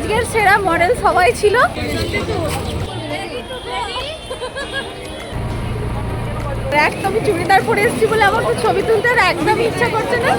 আজকের সেরা মডেল সবাই ছিল। একদম চুড়িদার পরে এসেছি বলে আমার ছবি তুলতে আর একদম ইচ্ছা করছে না।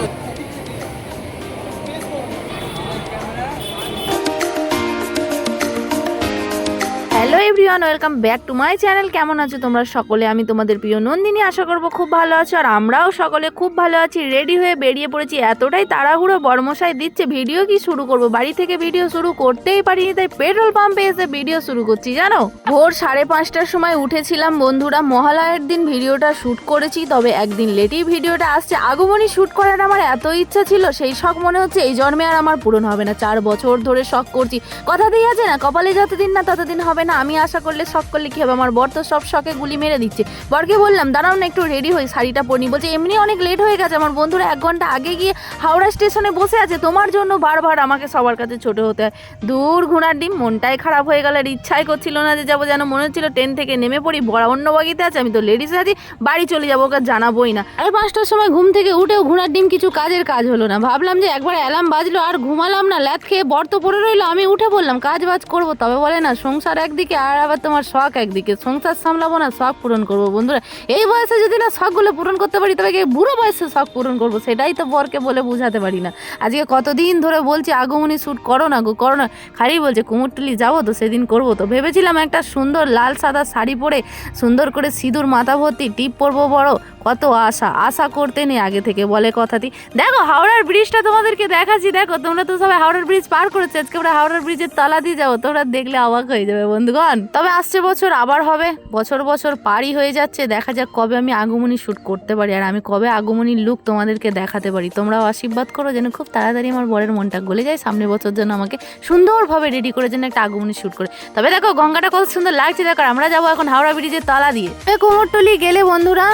Hello everyone, welcome back to my channel. কেমন আছো তোমরা সকলে? আমি তোমাদের প্রিয় নন্দিনী। আশা করব খুব ভালো আছো আর আমরাও সকলে খুব ভালো আছি। রেডি হয়ে বেরিয়ে পড়েছি। এতটাই তাড়াহুড়ো বর্মশাই দিচ্ছে ভিডিও কি শুরু করব? বাড়ি থেকে ভিডিও শুরু করতেই পারিনি, তাই পেট্রোল পাম্পে এসে ভিডিও শুরু করছি, জানো? ভোর সাড়ে পাঁচটার সময় উঠেছিলাম, বন্ধুরা। মহালয়ের দিন ভিডিওটা শ্যুট করেছি, তবে একদিন লেটেই ভিডিওটা আসছে। আগমনী শ্যুট করার আমার এত ইচ্ছা ছিল, সেই শখ মনে হচ্ছে এই জন্মে আর আমার পূরণ হবে না। চার বছর ধরে শখ করছি। কথা দিয়ে আছে না, কপালে যতদিন না ততদিন হবে না। আমি আশা করলে শখ করলে কি হবে? আমার বর তো সব শখে গুলি মেরে দিচ্ছে। বরকে বললাম, দাঁড়াও না একটু রেডি হই, শাড়িটা পরি। বলছে, এমনি অনেক লেট হয়ে গেছে। আমার বন্ধুরা এক ঘণ্টা আগে গিয়ে হাওড়া স্টেশনে বসে আছে। তোমার জন্য বারবার আমাকে সবার কাছে ছোট হতে হয়। দূর ঘোড়ার ডিম, মনটাই খারাপ হয়ে গেল। আর ইচ্ছাই করছিল না যে যাব, যেন মনে হচ্ছিল ট্রেন থেকে নেমে পড়ি। বড় অন্য বাগিতে আছে, আমি তো লেডিস আছি, বাড়ি চলে যাব, ওকে জানাবোই না। আর পাঁচটার সময় ঘুম থেকে উঠেও ঘোড়ার ডিম কিছু কাজের কাজ হলো না। ভাবলাম যে একবার অ্যালার্ম বাজলো আর ঘুমালাম না। ল্যাদ খেয়ে বর তো পড়ে রইল, আমি উঠে বললাম, কাজ বাজ করব। তবে বলে না, সংসার একদিকে আর আবার তোমার শখ একদিকে। সংসার সামলাবো না, শখ পূরণ করব বন্ধুরা। এই বয়সে যদি না শখগুলো পূরণ করতে পারি, তবে বুড়ো বয়সে শখ পূরণ করব? সেটাই তো বরকে বলে বোঝাতে পারি না। আজকে কতদিন ধরে বলছি, আগমনি শ্যুট করো না গো, করো না। খালি বলছে, কুমোরটুলি যাব তো, সেদিন করব তো। ভেবেছিলাম একটা সুন্দর লাল সাদা শাড়ি পরে, সুন্দর করে সিঁদুর, মাথা ভর্তি, টিপ পরবো বড়। কত আশা আশা করতে নেই আগে থেকে, বলে কথাটি। দেখো, হাওড়ার ব্রিজটা তোমাদেরকে দেখাচ্ছি, দেখো, তোমরা তো সবাই হাওড়ার ব্রিজ পার করেছ, আজকে আমরা হাওড়ার ব্রিজের তলা দিয়ে যাব, তোমরা দেখলে অবাক হয়ে যাবে, বন্ধুগণ। তবে আসছে বছর, আবার হবে, বছর বছর পারই হয়ে যাচ্ছে, দেখা যাক কবে আমি আগমনী শ্যুট করতে পারি, আর আমি কবে আগমনীর লুক তোমাদেরকে দেখাতে পারি। তোমরাও আশীর্বাদ করো যেন খুব তাড়াতাড়ি আমার বরের মনটা গলে যায় সামনে বছর যেন আমাকে সুন্দরভাবে রেডি করে, যেন একটা আগমনী শ্যুট করে। তবে দেখো, গঙ্গাটা কত সুন্দর লাগছে, দেখো আমরা যাব এখন হাওড়া ব্রিজের তলা দিয়ে। কুমোরটুলি গেলে বন্ধুরা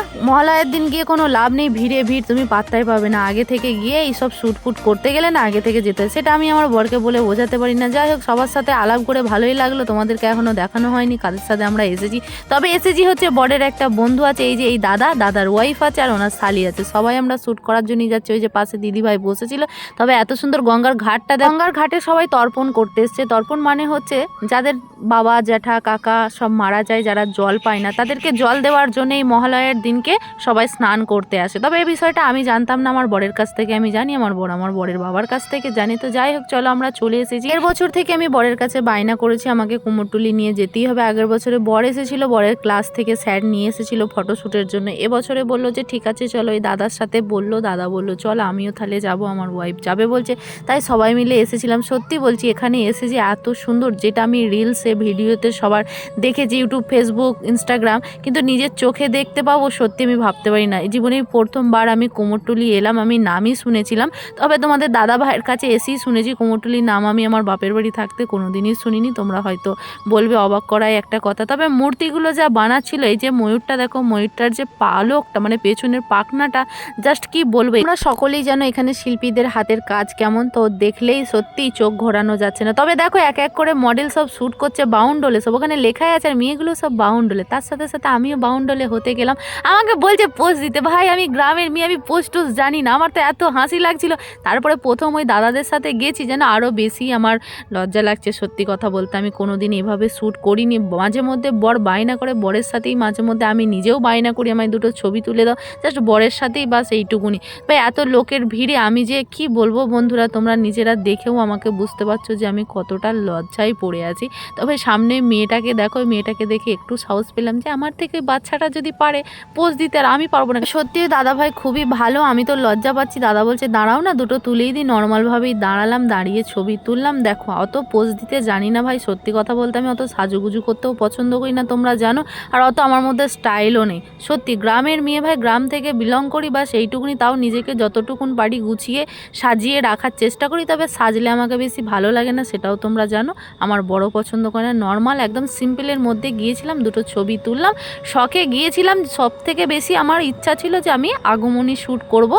মহালয়ের দিন গিয়ে কোনো লাভ নেই, ভিড়ে ভিড়, তুমি পাত্তাই পাবে না। আগে থেকে গিয়ে এইসব শ্যুট ফুট করতে গেলে না আগে থেকে যেতে। সেটা আমি আমার বরকে বলে বোঝাতে পারি না। যাই হোক, সবার সাথে আলাপ করে ভালোই লাগল। তোমাদেরকে এখনও দেখানো হয়নি, কাদের সাথে আমরা এসেছি। তবে এসেছি হচ্ছে বরের একটা বন্ধু আছে, এই যে এই দাদা, দাদার ওয়াইফ আছে আর ওনার শালি আছে। সবাই আমরা শ্যুট করার জন্যই যাচ্ছি। ওই যে পাশে দিদি ভাই বসেছিল। তবে এত সুন্দর গঙ্গার ঘাটটা গঙ্গার ঘাটে সবাই তর্পণ করতে এসছে। তর্পণ মানে হচ্ছে যাদের বাবা, জ্যাঠা, কাকা সব মারা যায়, যারা জল পায় না, তাদেরকে জল দেওয়ার জন্য এই মহালয়ের দিনকে সবাই স্নান করতে আসে। তবে এই বিষয়টা আমি জানতাম না, আমার বরের কাছ থেকে আমি জানি, আমার বর আমার বরের বাবার কাছ থেকে জানি। তো যাই হোক, চলো আমরা চলে এসেছি। এর বছর থেকে আমি বরের কাছে বায়না করেছি, আমাকে কুমোরটুলি নিয়ে যেতেই হবে। আগের বছরে বর এসেছিল, বরের ক্লাস থেকে স্যার নিয়ে এসেছিল ফটোশ্যুটের জন্য। এবছরে বলল যে, ঠিক আছে, চলো। এই দাদার সাথে বলল, দাদা বলল, চল, আমিও তাহলে যাব, আমার ওয়াইফ যাবে বলছে। তাই সবাই মিলে এসেছিলাম। সত্যি বলছি, এখানে এসে যে এত সুন্দর, যেটা আমি রিলসে ভিডিওতে সবার দেখেছি ইউটিউব ফেসবুক ইনস্টাগ্রাম কিন্তু নিজের চোখে দেখতে পাবো, সত্যি আমি ভাবতে পারি না। জীবনে প্রথমবার আমি কোমরটুলি এলাম, আমি নামই শুনেছিলাম। তবে তোমাদের দাদা ভাইয়ের কাছে এসেই শুনেছি কোমরটুলির নাম। আমি আমার বাপের বাড়ি থাকতে কোনোদিনই শুনিনি, তোমরা হয়তো বলবে অবাক করাই একটা কথা। তবে মূর্তিগুলো যা বানাচ্ছিল, এই যে ময়ূরটা দেখো, ময়ূরটার যে পালকটা মানে পেছনের পাখনাটা জাস্ট কি বলবে? আমরা সকলেই যেন এখানে শিল্পীদের হাতের কাজ কেমন, তো দেখলেই সত্যিই চোখ ঘোরানো যাচ্ছে না। তবে দেখো এক এক করে মডেল সব শ্যুট করছে বাউন্ডলে, সব ওখানে লেখাই আছে আর মেয়েগুলো সব বাউন্ডলে। তার সাথে সাথে আমিও বাউন্ডলে হতে গেলাম। আমাকে বলছে পোস্ট দিতে। ভাই, আমি গ্রামের মেয়ে, আমি পোস্ট টোস্ট জানি না। আমার তো এত হাসি লাগছিল। তারপরে প্রথম ওই দাদাদের সাথে গেছি, যেন আরও বেশি আমার লজ্জা লাগছে। সত্যি কথা বলতে, আমি কোনোদিন এভাবে শ্যুট করিনি। মাঝে মধ্যে বর বায়না করে, বরের সাথেই মাঝে মধ্যে আমি নিজেও বায়না করি। আমায় দুটো ছবি তুলে দাও, জাস্ট বরের সাথেই বাস এইটুকুনি। ভাই, এত লোকের ভিড়ে আমি যে কি বলব বন্ধুরা, তোমরা নিজেরা দেখেও আমাকে বুঝতে পারছ যে আমি কতটা লজ্জায় পড়ে আছি। তবে সামনে মেয়েটাকে দেখো মেয়েটাকে দেখে একটু সাহস পেলাম যে আমার থেকে বাচ্চাটা যদি পারে পোজ দিতে। আর আমি পারব না। সত্যি দাদা ভাই খুবই ভালো, আমি তো লজ্জা পাচ্ছি। দাদা বলছে, দাঁড়াও না, দুটো তুলেই দিই, নর্মালভাবেই দাঁড়ালাম, দাঁড়িয়ে ছবি তুললাম। দেখো, অত পোজ দিতে জানি না ভাই, সত্যি কথা বলতে আমি অত সাজুগুজু করতেও পছন্দ করি না, তোমরা জানো। আর অত আমার মধ্যে স্টাইলও নেই। সত্যি, গ্রামের মেয়ে ভাই, গ্রাম থেকে বিলং করি বা সেইটুকুনি তাও নিজেকে যতটুকুন পারি গুছিয়ে সাজিয়ে রাখার চেষ্টা করি, তবে সাজলে আমাকে বেশি ভালো লাগে না, সেটাও তোমরা জানো। আমার বড় পছন্দ করে না নর্মাল একদম সিম্পলের মধ্যে গিয়েছিলাম, দুটো ছবি তুললাম। শখে গিয়েছিলাম সব থেকে বেশি আমার ইচ্ছা ছিল যে আমি আগমনী শ্যুট করব।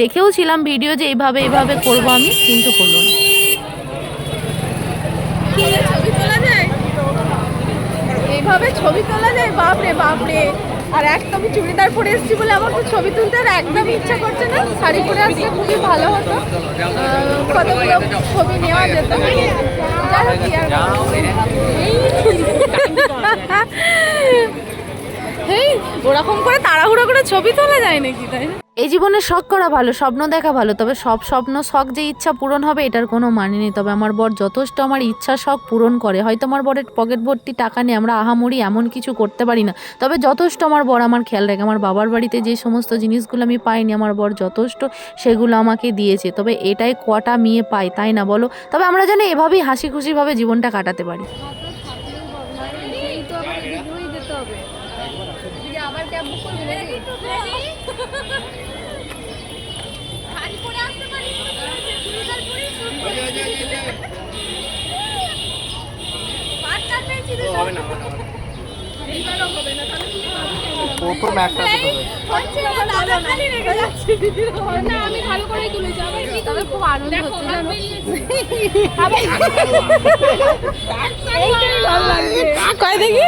দেখেও ছিলাম ভিডিও যে এইভাবে এইভাবে করব আমি কিন্তু হলো না। এইভাবে ছবি তোলা যায়? বাপরে বাপরে। আর একদমই চুড়িদার পরে এসেছি বলে আমার তো ছবি তুলতে আর একদমই ইচ্ছা করছে না। শাড়ি পরে আসলে খুবই ভালো হতো। কতগুলো ছবি নেওয়া যেত। যাই হোক এরকম করে তাড়াহুড়ো করে ছবি তোলা যায় নাকি তাই এই জীবনে শখ করা ভালো, স্বপ্ন দেখা ভালো, তবে সব স্বপ্ন, শখ যে ইচ্ছা পূরণ হবে, এটার কোনো মানে নেই। তবে আমার বর যথেষ্ট আমার ইচ্ছা, শখ পূরণ করে। হয়তো আমার বরের পকেট ভর্তি টাকা নেই আমরা আহামরি এমন কিছু করতে পারি না। তবে যথেষ্ট আমার বর আমার খেয়াল রাখে। আমার বাবার বাড়িতে যে সমস্ত জিনিসগুলো আমি পাইনি, আমার বর যথেষ্ট সেগুলো আমাকে দিয়েছে। তবে এটাই কটা মেয়ে পায়, তাই না বলো? তবে আমরা যেন এভাবেই হাসি খুশিভাবে জীবনটা কাটাতে পারি আবার ক্যাব বুক করবি নাকি? প্রথম একটা না আমি ভালো করেই তুলেছি আমার কি তবে খুব আনন্দ হচ্ছে জানো? এইটাই ভালো লাগছে। কয় দেখি?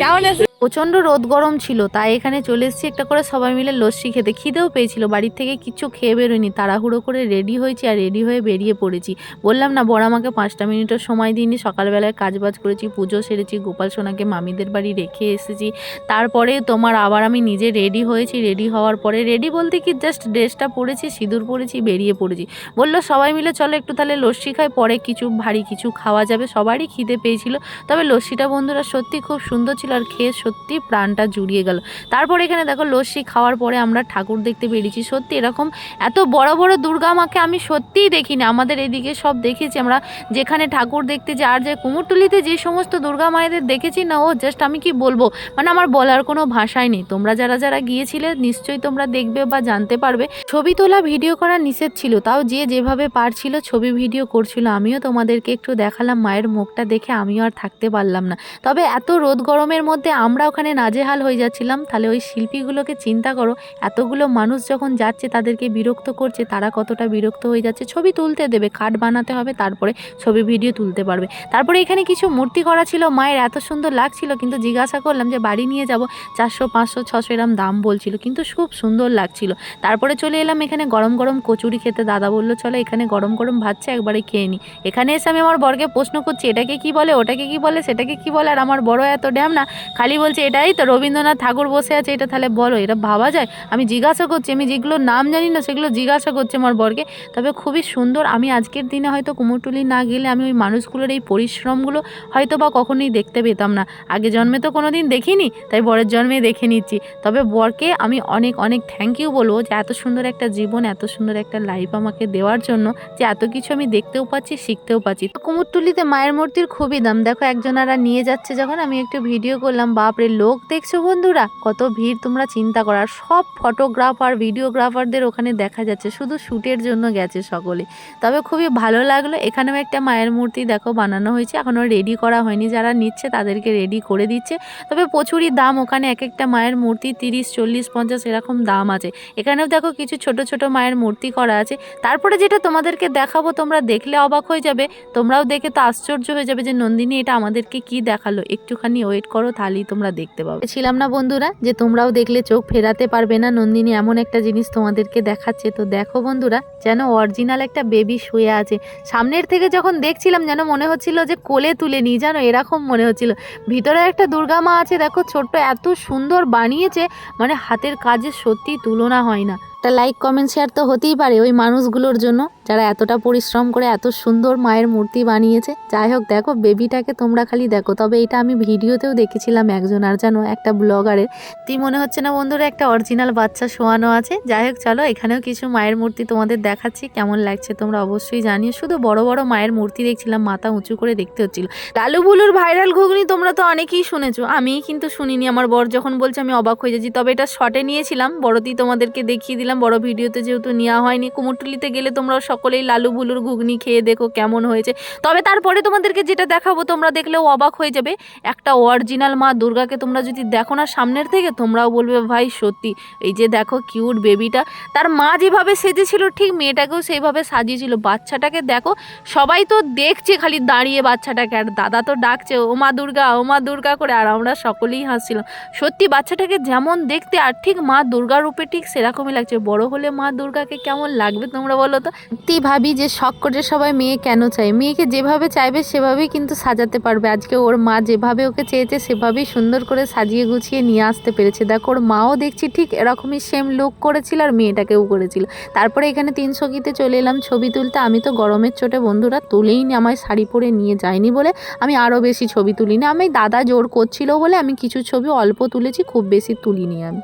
কেমন আছে? প্রচণ্ড রোদ গরম ছিল, তাই এখানে চলে এসেছি একটা করে সবাই মিলে লস্যি খেতে। খিদেও পেয়েছিল, বাড়ির থেকে কিছু খেয়ে বেরোয়নি। তাড়াহুড়ো করে রেডি হয়েছি আর রেডি হয়ে বেরিয়ে পড়েছি। বললাম, না, বড় আমাকে পাঁচটা মিনিটের সময় দিইনি। সকালবেলায় কাজ বাজ করেছি, পুজো সেরেছি, গোপাল সোনাকে মামিদের বাড়ি রেখে এসেছি। তারপরে তোমার আবার আমি নিজে রেডি হয়েছি। রেডি হওয়ার পরে রেডি বলতে কি জাস্ট ড্রেসটা পরেছি, সিঁদুর পরেছি, বেরিয়ে পড়েছি। বলল, সবাই মিলে চলো একটু তাহলে লস্যি খাই, পরে কিছু ভারী কিছু খাওয়া যাবে। সবারই খিদে পেয়েছিল। তবে লস্যিটা বন্ধুরা সত্যি খুব সুন্দর ছিল আর খেয়ে সত্যি প্রাণটা জুড়িয়ে গেল। তারপর এখানে দেখো লস্যি খাওয়ার পরে আমরা ঠাকুর দেখতে বেরিয়েছি। সত্যি এরকম এত বড় বড় দুর্গা মাকে আমি সত্যিই দেখিনি। আমাদের এদিকে সব দেখেছি আমরা। যেখানে ঠাকুর দেখতে যে আর যে কুমোরটুলিতে যে সমস্ত দুর্গা মায়েদের দেখেছি না, ও জাস্ট আমি কি বলব? মানে আমার বলার কোনো ভাষাই নেই। তোমরা যারা যারা গিয়েছিলে, নিশ্চয়ই তোমরা দেখবে বা জানতে পারবে। ছবি তোলা, ভিডিও করা নিষেধ ছিল, তাও যে যেভাবে পারছিল ছবি ভিডিও করছিল। আমিও তোমাদেরকে একটু দেখালাম, মায়ের মুখটা দেখে আমিও আর থাকতে পারলাম না। তবে এত রোদ গরমের মধ্যে আমরা ওখানে নাজেহাল হয়ে যাচ্ছিলাম, তাহলে ওই শিল্পীগুলোকে চিন্তা করো, এতগুলো মানুষ যখন যাচ্ছে তাদেরকে বিরক্ত করছে, তারা কতটা বিরক্ত হয়ে যাচ্ছে, ছবি তুলতে দেবে কার্ড বানাতে হবে, তারপরে ছবি, ভিডিও তুলতে পারবে। তারপরে এখানে কিছু মূর্তি করা ছিল, মায়ের এত সুন্দর লাগছিল, কিন্তু জিজ্ঞাসা করলাম যে, বাড়ি নিয়ে যাব? চারশো, পাঁচশো, ছশো এরম দাম বলছিল, কিন্তু খুব সুন্দর লাগছিল। তারপরে চলে এলাম এখানে গরম গরম কচুরি খেতে, দাদা বলল, চলো এখানে গরম গরম ভাতছে একবারে খেয়ে নিই এখানে এসে আমি আমার বরকে প্রশ্ন করছি, এটাকে কি বলে, ওটাকে কি বলে, সেটাকে কি বলে? আর আমার বড় এত ড্যাম না, খালি বলছে এটাই তো, রবীন্দ্রনাথ ঠাকুর বসে আছে, এটা তাহলে বলো, এটা ভাবা যায়? আমি জিজ্ঞাসা করছি, আমি যেগুলোর নাম জানি না, সেগুলো জিজ্ঞাসা করছি আমার বরকে। তবে খুবই সুন্দর, আমি আজকের দিনে হয়তো কুমোরটুলি না গেলে আমি ওই মানুষগুলোর এই পরিশ্রমগুলো হয়তো বা কখনোই দেখতে পেতাম না। আগে জন্মে তো কোনো দিন দেখিনি, তাই বরের জন্মে দেখে নিচ্ছি। তবে বরকে আমি অনেক অনেক থ্যাংক ইউ বলব যে এত সুন্দর একটা জীবন, এত সুন্দর একটা লাইফ আমাকে দেওয়ার জন্য, যে এত কিছু আমি দেখতেও পাচ্ছি, শিখতেও পাচ্ছি। কুমোরটুলিতে মায়ের মূর্তির খুবই দাম। দেখো, একজনারা নিয়ে যাচ্ছে, যখন আমি একটু ভিডিও করলাম বাপরে, লোক দেখছ বন্ধুরা? কত ভিড়, তোমরা চিন্তা করার সব ফটোগ্রাফার ভিডিওগ্রাফারদের ওখানে দেখা যাচ্ছে, শুধু শ্যুটের জন্য গেছে সকলে। তবে খুবই ভালো লাগল, এখানেও একটা মায়ের মূর্তি দেখো বানানো হয়েছে, এখনও রেডি করা হয়নি। যারা নিচ্ছে তাদেরকে রেডি করে দিচ্ছে। তবে প্রচুরই দাম, ওখানে এক একটা মায়ের মূর্তি তিরিশ, চল্লিশ, পঞ্চাশ, এরকম দাম আছে। এখানেও দেখো কিছু ছোট ছোট মায়ের মূর্তি করা আছে। তারপরে যেটা তোমাদেরকে দেখাবো, তোমরা দেখলে অবাক হয়ে যাবে। তোমরাও দেখে তো আশ্চর্য হয়ে যাবে যে, নন্দিনী এটা আমাদেরকে কি দেখাল? একটুখানি ওয়েট করো, তাহলেই তোমরা দেখতে পাবে। ছিলাম না বন্ধুরা, যে তোমরাও দেখলে চোখ ফেরাতে পারবে না। নন্দিনী এমন একটা জিনিস তোমাদেরকে দেখাচ্ছে। তো দেখো বন্ধুরা, যেন অরিজিনাল একটা বেবি শুয়ে আছে। সামনের থেকে যখন দেখছিলাম, যেন মনে হচ্ছিল যে কোলে তুলে নিই জানো এরকম মনে হচ্ছিল। ভিতরে একটা দুর্গা মা আছে, দেখো ছোট্ট, এত সুন্দর বানিয়েছে। মানে হাতের কাজে সত্যি তুলনা হয় না। একটা লাইক কমেন্ট শেয়ার তো হতেই পারে ওই মানুষগুলোর জন্য, যারা এতটা পরিশ্রম করে, এত সুন্দর মায়ের মূর্তি বানিয়েছে। যাই হোক, দেখো বেবিটাকে তোমরা খালি দেখো। তবে এটা আমি ভিডিওতেও দেখেছিলাম একজন, আর জানো একটা ব্লগারের তুই মনে হচ্ছে না বন্ধুরা, একটা অরিজিনাল বাচ্চা শোয়ানো আছে? যাই হোক, চলো, এখানেও কিছু মায়ের মূর্তি তোমাদের দেখাচ্ছি, কেমন লাগছে তোমরা অবশ্যই জানিও। শুধু বড় বড় মায়ের মূর্তি দেখছিলাম, মাথা উঁচু করে দেখতে হচ্ছিল। লালু বুলুর ভাইরাল ঘুগনি তোমরা তো অনেকেই শুনেছো আমি কিন্তু শুনিনি। আমার বর যখন বলছে, আমি অবাক হয়ে যাচ্ছি, তবে এটা শর্টে নিয়েছিলাম বড়তেই তোমাদেরকে দেখিয়ে দিলাম। বড় ভিডিওতে যেহেতু নেওয়া হয়নি, কুমোরটুলিতে গেলে তোমরা সকলেই লালু বুলুর ঘুগনি খেয়ে দেখো কেমন হয়েছে। তবে তারপরে তোমাদেরকে যেটা দেখাবো, তোমরা দেখলেও অবাক হয়ে যাবে। একটা অরিজিনাল মা দুর্গাকে তোমরা যদি দেখো না সামনের থেকে, তোমরাও বলবে, ভাই, সত্যি, এই যে দেখো কিউট বেবিটা তার মা যেভাবে সেজেছিল, ঠিক মেয়েটাকেও সেইভাবে সাজিয়েছিল। বাচ্চাটাকে দেখো, সবাই তো দেখছে খালি দাঁড়িয়ে বাচ্চাটাকে, আর দাদা তো ডাকছে, ও মা দুর্গা, ও মা দুর্গা করে। আর আমরা সকলেই হাসছিলাম। সত্যি, বাচ্চাটাকে যেমন দেখতে, আর ঠিক মা দুর্গা রূপে ঠিক সেরকমই লাগছে। বড় হলে মা দুর্গাকে কেমন লাগবে তোমরা বলো তো? সত্যি ভাবি যে শখ করে সবাই মেয়ে কেন চাই মেয়েকে যেভাবে চাইবে সেভাবেই কিন্তু সাজাতে পারবে। আজকে ওর মা যেভাবে ওকে চেয়েছে সেভাবেই সুন্দর করে সাজিয়ে গুছিয়ে নিয়ে আসতে পেরেছে। দেখো, ওর মাও দেখছি ঠিক এরকমই সেম লুক করেছিল আর মেয়েটাকেও করেছিল। তারপরে এখানে তিন সখীতে চলে এলাম। ছবি তুলতে আমি তো গরমের চোটে বন্ধুরা তুলেই নি আমায় শাড়ি পরে নিয়ে যায়নি বলে আমি আরও বেশি ছবি তুলিনি। আমি দাদা জোর করছিল বলে আমি কিছু ছবি অল্প তুলেছি, খুব বেশি তুলিনি আমি।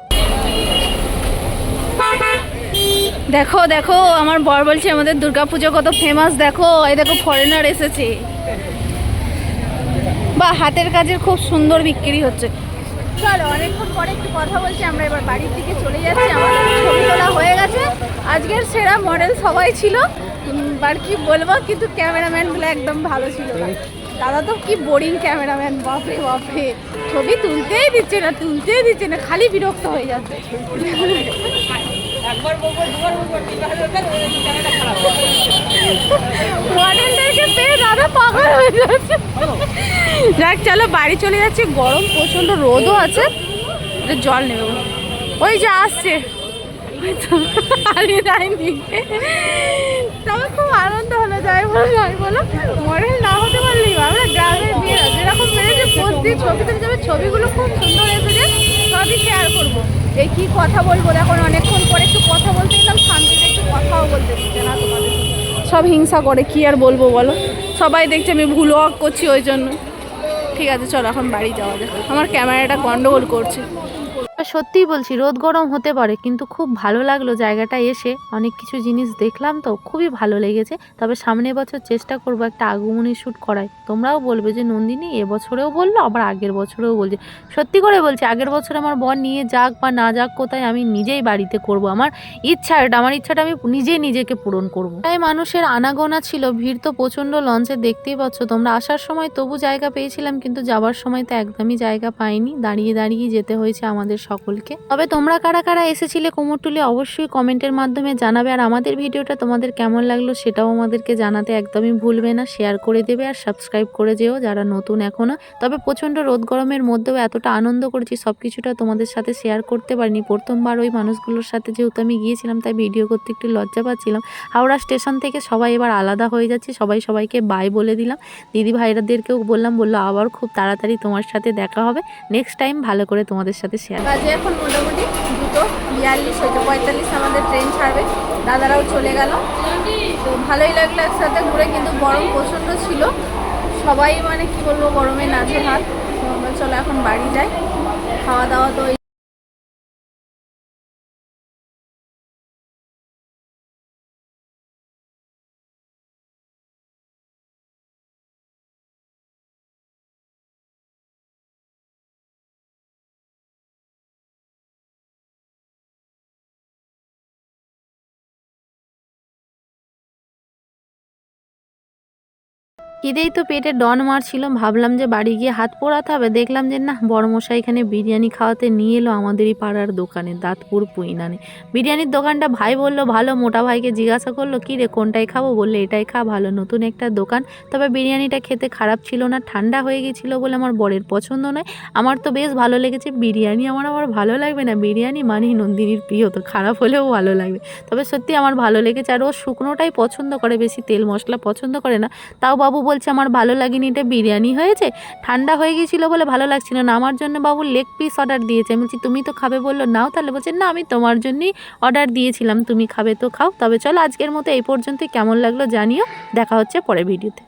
দেখো দেখো, আমার বর বলছে আমাদের দুর্গাপুজো কত ফেমাস দেখো, এই দেখো ফরেনার এসেছে। বা হাতের কাজের খুব সুন্দর বিক্রি হচ্ছে। চলো, অনেকক্ষণ পরে একটু কথা বলছি, আমরা এবার বাড়ির চলে যাচ্ছি ছবি তোলা হয়ে গেছে। আজকের সেরা মডেল সবাই ছিল। বলব, কিন্তু ক্যামেরাম্যানগুলো একদম ভালো ছিল দাদা তো কি বোরিং ক্যামেরাম্যান ছবি তুলতেই দিচ্ছে না, তুলতেই দিচ্ছে না, খালি বিরক্ত হয়ে যাচ্ছে। পাগল হয়ে যাচ্ছে। যাক চলো বাড়ি চলে যাচ্ছি। গরম প্রচণ্ড রোদও আছে। জল নেবে ওই যে আসছে। তবে খুব আনন্দ হলো যাই বলো যাই বলো। মডেল না হতে পারলেই বা, আমরা গ্রামের মেয়েরা যেরকম পোস্ট দিয়ে ছবি তুলে যাবে ছবিগুলো খুব সুন্দর এসেছে। সবই শেয়ার করব। এই কি কথা বলব? এখন অনেকক্ষণ পরে একটু কথা বলতে গেলাম শান্তিতে একটু কথাও বলতে না সব হিংসা করে, কি আর বলব বলো? সবাই দেখছে আমি ভুল করছি ওই জন্য। ঠিক আছে, চলো, এখন বাড়ি যাওয়া যাক। আমার ক্যামেরাটা গন্ডগোল করছে। সত্যিই বলছি, রোদ গরম হতে পারে, কিন্তু খুব ভালো লাগল জায়গাটা এসে। অনেক কিছু জিনিস দেখলাম তো, খুবই ভালো লেগেছে। তবে সামনের বছর চেষ্টা করব একটা আগমনী শ্যুট করাই তোমরাও বলবে যে, নন্দিনী এবছরেও বলল, আবার আগের বছরেও বলছে। সত্যি করে বলছি, আগের বছর আমার বর নিয়ে যাক বা না যাক, কোথায় আমি নিজেই বাড়িতে করব। আমার ইচ্ছা, এটা, আমার ইচ্ছাটা আমি নিজেই নিজেকে পূরণ করব। তাই মানুষের আনাগোনা ছিল, ভিড় তো প্রচণ্ড লঞ্চে দেখতেই পাচ্ছ তোমরা। আসার সময় তবু জায়গা পেয়েছিলাম, কিন্তু যাবার সময় তো একদমই জায়গা পাইনি। দাঁড়িয়ে দাঁড়িয়ে যেতে হয়েছে আমাদের সকলকে। তবে তোমরা কারা কারা এসেছিলে কুমোরটুলি অবশ্যই কমেন্টের মাধ্যমে জানাবে। আর আমাদের ভিডিওটা তোমাদের কেমন লাগল সেটাও আমাদেরকে জানাতে একদমই ভুলবে না। শেয়ার করে দেবে আর সাবস্ক্রাইব করে যেও যারা নতুন এখনও। তবে প্রচণ্ড রোদ গরমের মধ্যেও এতটা আনন্দ করেছি সব কিছুটা তোমাদের সাথে শেয়ার করতে পারিনি। প্রথমবার ওই মানুষগুলোর সাথে যেহেতু আমি গিয়েছিলাম, তাই ভিডিও করতে একটু লজ্জা পাচ্ছিলাম। হাওড়া স্টেশন থেকে সবাই এবার আলাদা হয়ে যাচ্ছে, সবাই সবাইকে বাই বলে দিলাম। দিদি ভাইরাদেরকেও বললাম, বলল আবার খুব তাড়াতাড়ি তোমার সাথে দেখা হবে। নেক্সট টাইম ভালো করে তোমাদের সাথে শেয়ার বাজে এখন মোটামুটি দুটো, বিয়াল্লিশ হয়তো পঁয়তাল্লিশ আমাদের ট্রেন ছাড়বে। দাদারাও চলে গেল। তো ভালোই লাগল একসাথে ঘুরে, কিন্তু গরম প্রচণ্ড ছিল। সবাই মানে কি বলব, গরমে নাচে হাত চলো এখন বাড়ি যাই। খাওয়া দাওয়া তো ওই খিদেই তো পেটে ডন মারছিল। ভাবলাম যে বাড়ি গিয়ে হাত পোড়াতে হবে। দেখলাম যে না, বড়মশাই এখানে বিরিয়ানি খাওয়াতে নিয়ে এলো আমাদেরই পাড়ার দোকানে, দাঁতপুর পুইনানে। বিরিয়ানির দোকানটা ভাই বলল, ভালো। মোটা ভাইকে জিজ্ঞাসা করল, কী রে, কোনটাই খাব? বললে, এটাই খা, ভালো, নতুন একটা দোকান। তবে বিরিয়ানিটা খেতে খারাপ ছিল না, ঠান্ডা হয়ে গেছিল বলে আমার বরের পছন্দ নয়। আমার তো বেশ ভালো লেগেছে, বিরিয়ানি আমার আবার ভালো লাগবে না? বিরিয়ানি মানেই নন্দিনীর প্রিয়, তো খারাপ হলেও ভালো লাগবে। তবে সত্যি আমার ভালো লেগেছে, আর ও শুকনোটাই পছন্দ করে, বেশি তেল মশলা পছন্দ করে না। তাও বাবু বলছে, আমার ভালো লাগেনি, এটা বিরিয়ানি হয়েছে? ঠান্ডা হয়ে গেছিল বলে ভালো লাগছিল না। আমার জন্য বাবু লেগ পিস অর্ডার দিয়েছে। আমি বলছি, তুমি তো খাবে? বলল, নাও। তাহলে বলছে, না, আমি তোমার জন্যই অর্ডার দিয়েছিলাম। তুমি খাবে তো খাও। তবে চলো, আজকের মতো এই পর্যন্তই। কেমন লাগল জানিও। দেখা হচ্ছে পরে ভিডিওতে।